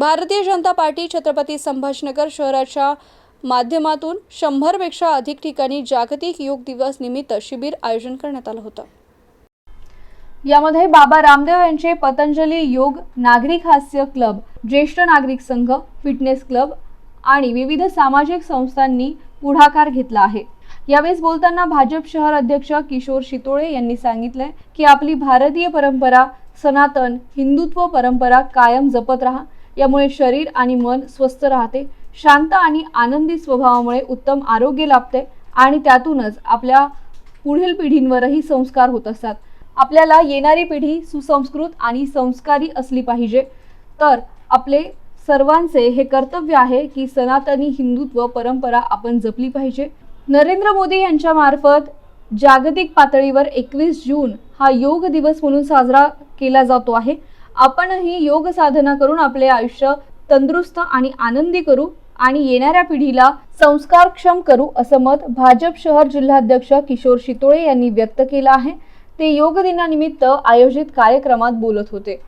Bharatiya Janata party Chhatrapati Sambhajinagar शहराच्या माध्यमातून शंभरपेक्षा अधिक ठिकाणी जागतिक योग दिवस निमित्त शिबिर आयोजन करण्यात आलं होतं. यामध्ये बाबा रामदेव यांचे पतंजली योग नागरिक हास्य क्लब ज्येष्ठ नागरिक संघ फिटनेस क्लब आणि विविध सामाजिक संस्थांनी पुढाकार घेतला आहे. यावेळेस बोलताना भाजप शहर अध्यक्ष किशोर शितोळे यांनी सांगितलंय की आपली भारतीय परंपरा सनातन हिंदुत्व परंपरा कायम जपत राहा यामुळे शरीर आणि मन स्वस्थ राहते शांत आणि आनंदी स्वभावामुळे उत्तम आरोग्य लाभते आणि त्यातूनच आपल्या पुढील पिढींवरही संस्कार होत असतात. आपल्याला येणारी पिढी सुसंस्कृत आणि संस्कारी असली पाहिजे. तर आपले सर्वांचे हे कर्तव्य आहे की सनातनी हिंदुत्व परंपरा आपण जपली पाहिजे. नरेंद्र मोदी यांच्या मार्फत जागतिक पातळीवर एकवीस जून हा योग दिवस म्हणून साजरा केला जातो आहे. आपणही योग साधना करून आपले आयुष्य तंदुरुस्त आणि आनंदी करू आणि येणाऱ्या पिढीला संस्कारक्षम करू असं मत भाजप शहर जिल्हाध्यक्ष किशोर शितोळे यांनी व्यक्त केलं आहे. ते योग दिनानिमित्त आयोजित कार्यक्रमात बोलत होते.